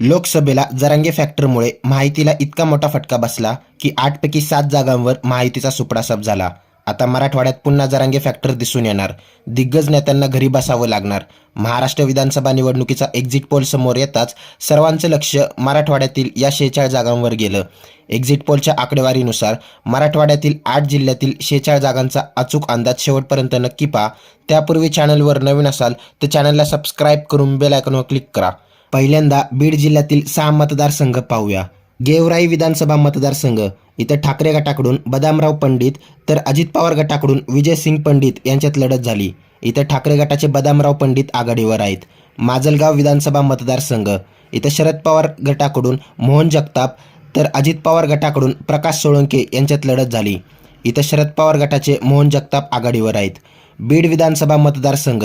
लोकसभेला जरांगे फॅक्टरमुळे माहितीला इतका मोठा फटका बसला की आठपैकी सात जागांवर माहितीचा सुपडासाप झाला. आता मराठवाड्यात पुन्हा जरांगे फॅक्टर दिसून येणार. दिग्गज नेत्यांना घरी बसावं लागणार. महाराष्ट्र विधानसभा निवडणुकीचा एक्झिट पोल समोर येताच सर्वांचं लक्ष मराठवाड्यातील या शेहेचाळ जागांवर गेलं. एक्झिट पोलच्या आकडेवारीनुसार मराठवाड्यातील आठ जिल्ह्यातील शेहेचाळ जागांचा अचूक अंदाज शेवटपर्यंत नक्की पहा. त्यापूर्वी चॅनलवर नवीन असाल तर चॅनलला सबस्क्राईब करून बेल आयकॉनवर क्लिक करा. पहिल्यांदा बीड जिल्ह्यातील सहा मतदारसंघ पाहूया. गेवराई विधानसभा मतदारसंघ इथं ठाकरे गटाकडून बदामराव पंडित तर अजित पवार गटाकडून विजयसिंग पंडित यांच्यात लढत झाली. इथं ठाकरे गटाचे बदामराव पंडित आघाडीवर आहेत. माजलगाव विधानसभा मतदारसंघ इथं शरद पवार गटाकडून मोहन जगताप तर अजित पवार गटाकडून प्रकाश सोळंके यांच्यात लढत झाली. इथं शरद पवार गटाचे मोहन जगताप आघाडीवर आहेत. बीड विधानसभा मतदारसंघ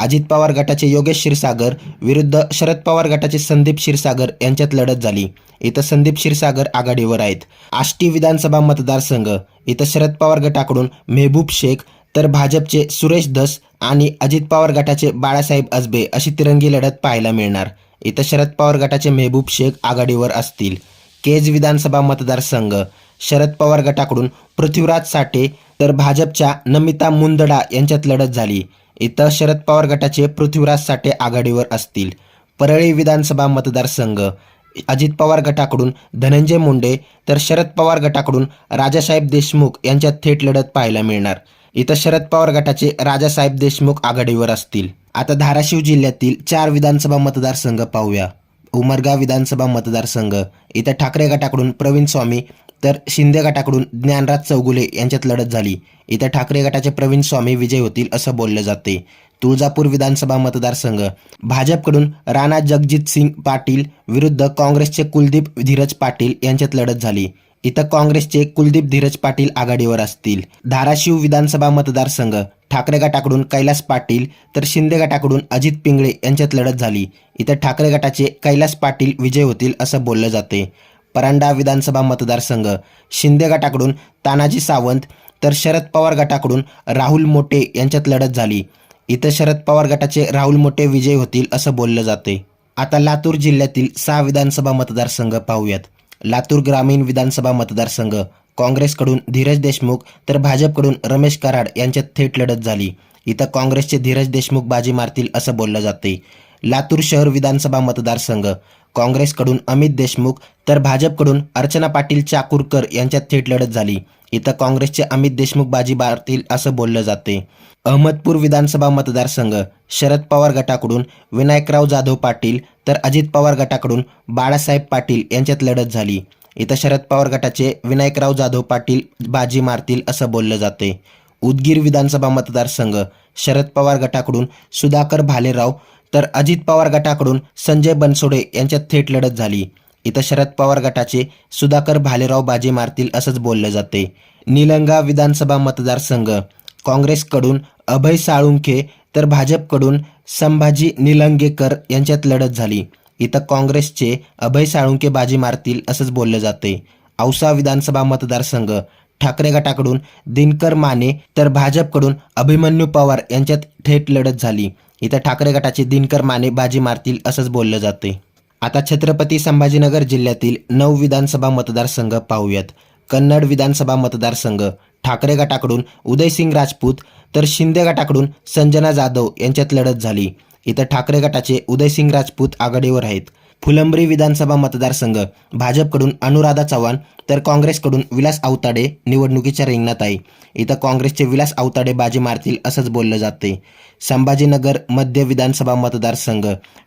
अजित पवार गटाचे योगेश क्षीरसागर विरुद्ध शरद पवार गटाचे संदीप क्षीरसागर यांच्यात लढत झाली. इथं संदीप क्षीरसागर आघाडीवर आहेत. आष्टी विधानसभा मतदारसंघ इथं शरद पवार गटाकडून मेहबूब शेख तर भाजपचे सुरेश धस आणि अजित पवार गटाचे बाळासाहेब अजबे अशी तिरंगी लढत पाहायला मिळणार. इथं शरद पवार गटाचे मेहबूब शेख आघाडीवर असतील. केज विधानसभा मतदारसंघ शरद पवार गटाकडून पृथ्वीराज साठे तर भाजपच्या नमिता मुंदडा यांच्यात लढत झाली. इथं शरद पवार गटाचे पृथ्वीराज साठे आघाडीवर असतील. परळी विधानसभा मतदारसंघ अजित पवार गटाकडून धनंजय मुंडे तर शरद पवार गटाकडून राजासाहेब देशमुख यांच्यात थेट लढत पाहायला मिळणार. इथं शरद पवार गटाचे राजासाहेब देशमुख आघाडीवर असतील. आता धाराशिव जिल्ह्यातील चार विधानसभा मतदारसंघ पाहूया. उमरगा विधानसभा मतदारसंघ इथं ठाकरे गटाकडून प्रवीण स्वामी तर शिंदे गटाकडून ज्ञानराज चौगुले यांच्यात लढत झाली. इथं ठाकरे गटाचे प्रवीण स्वामी विजय होतील असं बोललं जाते. तुळजापूर विधानसभा मतदारसंघ. भाजपकडून राणा जगजित सिंग पाटील विरुद्ध काँग्रेसचे कुलदीप धीरज पाटील यांच्यात लढत झाली. इथं काँग्रेसचे कुलदीप धीरज पाटील आघाडीवर असतील. धाराशिव विधानसभा मतदारसंघ. ठाकरे गटाकडून कैलास पाटील तर शिंदे गटाकडून अजित पिंगळे यांच्यात लढत झाली. इथं ठाकरे गटाचे कैलास पाटील विजय होतील असं बोललं जाते. परांडा विधानसभा मतदारसंघ शिंदे गटाकडून तानाजी सावंत तर शरद पवार गटाकडून राहुल मोटे यांच्यात लढत झाली. इथं शरद पवार गटाचे राहुल मोटे विजय होतील असं बोललं जाते आता लातूर जिल्ह्यातील सहा विधानसभा मतदारसंघ पाहूयात. लातूर ग्रामीण विधानसभा मतदारसंघ काँग्रेसकडून धीरज देशमुख तर भाजपकडून रमेश कराड यांच्यात थेट लढत झाली. इथं काँग्रेसचे धीरज देशमुख बाजी मारतील असं बोललं जाते लातूर शहर विधानसभा मतदारसंघ. काँग्रेसकडून अमित देशमुख तर भाजपकडून अर्चना पाटील चाकूरकर यांच्यात थेट लढत झाली. इथं काँग्रेसचे अमित देशमुख बाजी मारतील असं बोललं जाते अहमदपूर विधानसभा मतदारसंघ शरद पवार गटाकडून विनायकराव जाधव पाटील तर अजित पवार गटाकडून बाळासाहेब पाटील यांच्यात लढत झाली. इथं शरद पवार गटाचे विनायकराव जाधव पाटील बाजी मारतील असं बोललं जाते उदगीर विधानसभा मतदारसंघ शरद पवार गटाकडून सुधाकर भालेराव तर अजित पवार गटाकडून संजय बनसोडे यांच्यात थेट लढत झाली. इथं शरद पवार गटाचे सुधाकर भालेराव बाजी मारतील असंच बोललं जाते निलंगा विधानसभा मतदारसंघ. काँग्रेसकडून अभय साळुंखे तर भाजपकडून संभाजी निलंगेकर यांच्यात लढत झाली. इथं काँग्रेसचे अभय साळुंके बाजी मारतील असंच बोललं जाते औसा विधानसभा मतदारसंघ. ठाकरे गटाकडून दिनकर माने तर भाजपकडून अभिमन्यू पवार यांच्यात थेट लढत झाली. इथं ठाकरे गटाचे दिनकर माने बाजी मारतील असंच बोललं जाते आता छत्रपती संभाजीनगर जिल्ह्यातील नऊ विधानसभा मतदारसंघ पाहूयात. कन्नड विधानसभा मतदारसंघ ठाकरे गटाकडून उदयसिंग राजपूत तर शिंदे गटाकडून संजना जाधव यांच्यात लढत झाली. इथं ठाकरे गटाचे उदयसिंग राजपूत आघाडीवर आहेत. फुलंब्री विधानसभा मतदारसंघ भाजपकडून अनुराधा चव्हाण तर काँग्रेसकडून विलास आवताडे निवडणुकीच्या रिंगणात आहे. इथं काँग्रेसचे विलास आवताडे बाजी मारतील असंच बोललं जाते संभाजीनगर मध्य विधानसभा मतदारसंघ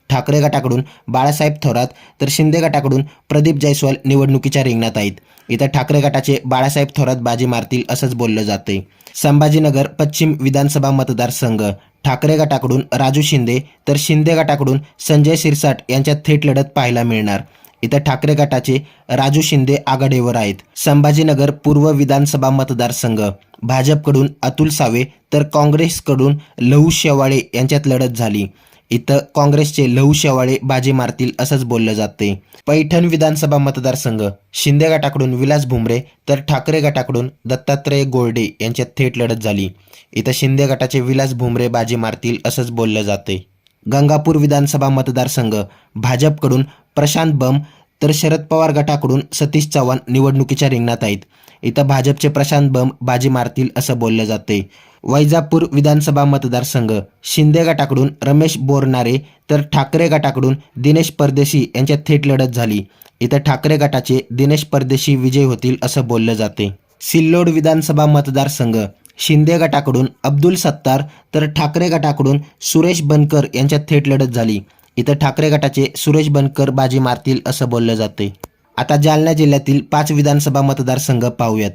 ठाकरे गटाकडून बाळासाहेब थोरात तर शिंदे गटाकडून प्रदीप जयस्वाल निवडणुकीच्या रिंगणात आहेत. इथं ठाकरे गटाचे बाळासाहेब थोरात बाजी मारतील असंच बोललं जाते संभाजीनगर पश्चिम विधानसभा मतदारसंघ. ठाकरे गटाकडून राजू शिंदे तर शिंदे गटाकडून संजय सिरसाट यांच्यात थेट लढत पाहायला मिळणार. इथं ठाकरे गटाचे राजू शिंदे आघाडीवर आहेत. संभाजीनगर पूर्व विधानसभा मतदारसंघ. भाजपकडून अतुल सावे तर काँग्रेसकडून लहू शेवाळे यांच्यात लढत झाली. इथं काँग्रेसचे लहू शेवाळे बाजी मारतील असंच बोललं जाते पैठण विधानसभा मतदारसंघ शिंदे गटाकडून विलास भुमरे तर ठाकरे गटाकडून दत्तात्रय गोर्डे यांच्यात थेट लढत झाली. इथं शिंदे गटाचे विलास भुमरे बाजी मारतील असंच बोललं जाते गंगापूर विधानसभा मतदारसंघ भाजपकडून प्रशांत बम तर शरद पवार गटाकडून सतीश चव्हाण निवडणुकीच्या रिंगणात आहेत. इथं भाजपचे प्रशांत बम बाजी मारतील असं बोललं जाते वैजापूर विधानसभा मतदारसंघ शिंदे गटाकडून रमेश बोरनारे तर ठाकरे गटाकडून दिनेश परदेशी यांच्यात थेट लढत झाली. इथं ठाकरे गटाचे दिनेश परदेशी विजय होतील असं बोललं जाते. सिल्लोड विधानसभा मतदारसंघ शिंदे गटाकडून अब्दुल सत्तार तर ठाकरे गटाकडून सुरेश बनकर यांच्यात थेट लढत झाली. इथं ठाकरे गटाचे सुरेश बनकर बाजी मारतील असं बोललं जाते. आता जालना जिल्ह्यातील पाच विधानसभा मतदारसंघ पाहूयात.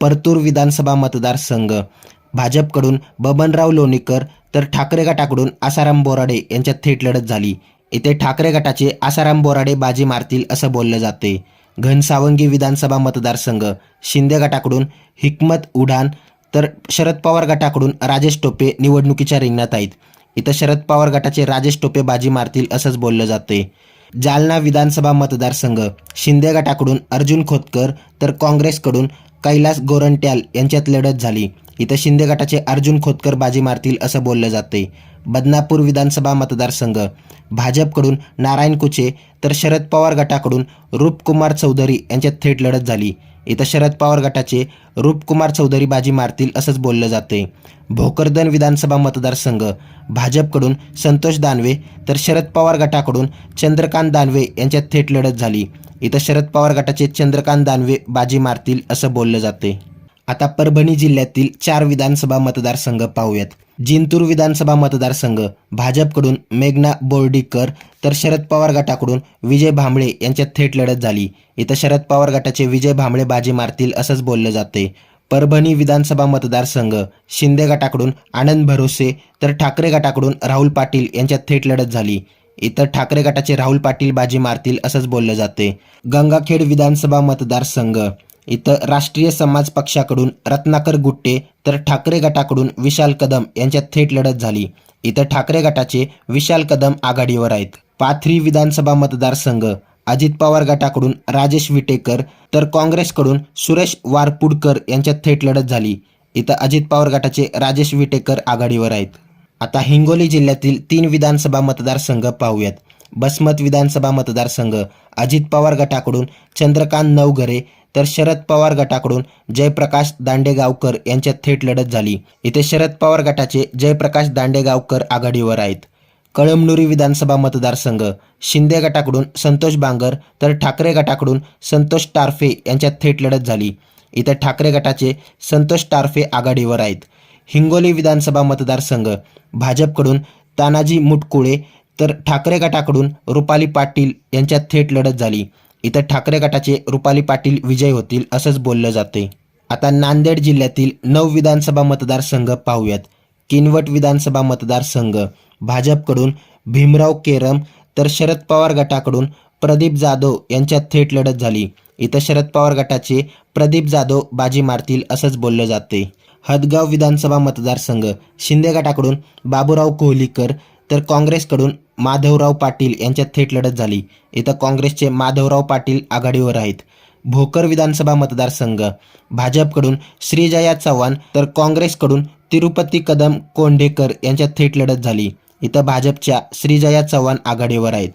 परतूर विधानसभा मतदारसंघ भाजपकडून बबनराव लोणीकर तर ठाकरे गटाकडून आसाराम बोराडे यांच्यात थेट लढत झाली. इथे ठाकरे गटाचे आसाराम बोराडे बाजी मारतील असं बोललं जाते. घनसावंगी विधानसभा मतदारसंघ शिंदे गटाकडून हिकमत उडान तर शरद पवार गटाकडून राजेश टोपे निवडणुकीच्या रिंगणात आहेत. इथं शरद पवार गटाचे राजेश टोपे बाजी मारतील असंच बोललं जाते. जालना विधानसभा मतदारसंघ शिंदे गटाकडून अर्जुन खोतकर तर काँग्रेसकडून कैलास गोरंट्याल यांच्यात लढत झाली. इथं शिंदे गटाचे अर्जुन खोतकर बाजी मारतील असं बोललं जाते बदनापूर विधानसभा मतदारसंघ. भाजपकडून नारायण कुचे तर शरद पवार गटाकडून रूपकुमार चौधरी यांच्यात थेट लढत झाली. इथं शरद पवार गटाचे रूपकुमार चौधरी बाजी मारतील असंच बोललं जाते भोकरदन विधानसभा मतदारसंघ भाजपकडून संतोष दानवे तर शरद पवार गटाकडून चंद्रकांत दानवे यांच्यात थेट लढत झाली. इथं शरद पवार गटाचे चंद्रकांत दानवे बाजी मारतील असं बोललं जाते आता परभणी जिल्ह्यातील चार विधानसभा मतदारसंघ पाहूयात. जिंतूर विधानसभा मतदारसंघ भाजपकडून मेघना बोर्डीकर तर शरद पवार गटाकडून विजय भांबळे यांच्यात थेट लढत झाली. इथं शरद पवार गटाचे विजय भांबळे बाजी मारतील असंच बोललं जाते परभणी विधानसभा मतदारसंघ शिंदे गटाकडून आनंद भरोसे तर ठाकरे गटाकडून राहुल पाटील यांच्यात थेट लढत झाली. इतर ठाकरे गटाचे राहुल पाटील बाजी मारतील असंच बोललं जाते गंगाखेड विधानसभा मतदारसंघ इथं राष्ट्रीय समाज पक्षाकडून रत्नाकर गुट्टे तर ठाकरे गटाकडून विशाल कदम यांच्यात थेट लढत झाली. इथं ठाकरे गटाचे विशाल कदम आघाडीवर आहेत. पाथरी विधानसभा मतदारसंघ अजित पवार गटाकडून राजेश विटेकर तर काँग्रेसकडून सुरेश वारपुडकर यांच्यात थेट लढत झाली. इथं अजित पवार गटाचे राजेश विटेकर आघाडीवर आहेत. आता हिंगोली जिल्ह्यातील तीन विधानसभा मतदारसंघ पाहूयात. बसमत विधानसभा मतदारसंघ अजित पवार गटाकडून चंद्रकांत नवघरे तर शरद पवार गटाकडून जयप्रकाश दांडेगावकर यांच्यात थेट लढत झाली. इथे शरद पवार गटाचे जयप्रकाश दांडेगावकर आघाडीवर आहेत. कळमनुरी विधानसभा मतदारसंघ शिंदे गटाकडून संतोष बांगर तर ठाकरे गटाकडून संतोष टारफे यांच्यात थेट लढत झाली. इथे ठाकरे गटाचे संतोष टारफे आघाडीवर आहेत. हिंगोली विधानसभा मतदारसंघ भाजपकडून तानाजी मुटकुळे तर ठाकरे गटाकडून रुपाली पाटील यांच्यात थेट लढत झाली. इथं ठाकरे गटाचे रुपाली पाटील विजय होतील असंच बोललं जाते आता नांदेड जिल्ह्यातील नऊ विधानसभा मतदारसंघ पाहूयात. किनवट विधानसभा मतदारसंघ. भाजपकडून भीमराव केरम तर शरद पवार गटाकडून प्रदीप जाधव यांच्यात थेट लढत झाली. इथं शरद पवार गटाचे प्रदीप जाधव बाजी मारतील असंच बोललं जाते हदगाव विधानसभा मतदारसंघ. शिंदे गटाकडून बाबूराव कोहलीकर तर काँग्रेसकडून माधवराव पाटील यांच्यात थेट लढत झाली. इथं काँग्रेसचे माधवराव पाटील आघाडीवर आहेत. भोकर विधानसभा मतदारसंघ. भाजपकडून श्रीजया चव्हाण तर काँग्रेसकडून तिरुपती कदम कोंढेकर यांच्यात थेट लढत झाली. इथं भाजपच्या श्रीजया चव्हाण आघाडीवर आहेत.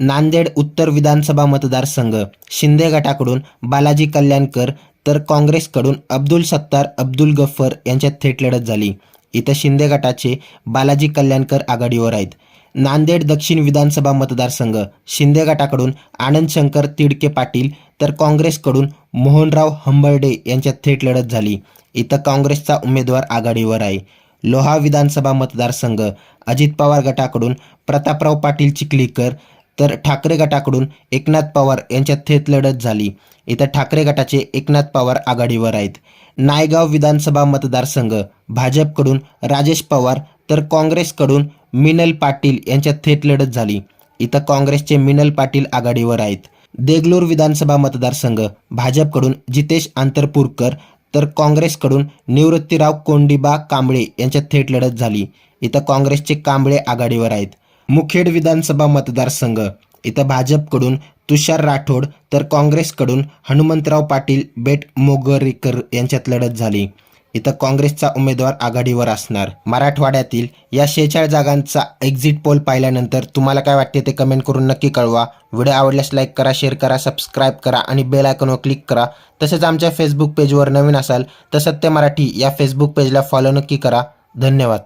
नांदेड उत्तर विधानसभा मतदारसंघ. शिंदे गटाकडून बालाजी कल्याणकर तर काँग्रेसकडून अब्दुल सत्तार अब्दुल गफ्फर यांच्यात थेट लढत झाली. इथं शिंदे गटाचे बालाजी कल्याणकर आघाडीवर आहेत. नांदेड दक्षिण विधानसभा मतदारसंघ शिंदे गटाकडून आनंद शंकर तिडके पाटील तर काँग्रेसकडून मोहनराव हंबर्डे यांच्यात थेट लढत झाली. इथं काँग्रेसचा उमेदवार आघाडीवर आहे. लोहा विधानसभा मतदारसंघ अजित पवार गटाकडून प्रतापराव पाटील चिखलीकर तर ठाकरे गटाकडून एकनाथ पवार यांच्यात थेट लढत झाली. इथं ठाकरे गटाचे एकनाथ पवार आघाडीवर आहेत. नायगाव विधानसभा मतदारसंघ भाजपकडून राजेश पवार तर काँग्रेसकडून मिनल पाटील यांच्यात थेट लढत झाली. इथं काँग्रेसचे मिनल पाटील आघाडीवर आहेत. देगलूर विधानसभा मतदारसंघ भाजपकडून जितेश आंतरपूरकर तर काँग्रेसकडून निवृत्तीराव कोंडिबा कांबळे यांच्यात थेट लढत झाली. इथं काँग्रेसचे कांबळे आघाडीवर आहेत. मुखेड विधानसभा मतदारसंघ इथं भाजपकडून तुषार राठोड तर काँग्रेसकडून हनुमंतराव पाटील बेट मोगरेकर यांच्यात लढत झाली. इथं काँग्रेसचा उमेदवार आघाडीवर असणार. मराठवाड्यातील या शेहेचाळीस जागांचा एक्झिट पोल पाहिल्यानंतर तुम्हाला काय वाटते ते कमेंट करून नक्की कळवा. व्हिडिओ आवडल्यास लाईक करा शेअर करा सबस्क्राईब करा आणि बेल आयकॉनवर क्लिक करा. तसेच आमच्या फेसबुक पेजवर नवीन असाल तर सत्य मराठी या फेसबुक पेजला फॉलो नक्की करा. धन्यवाद.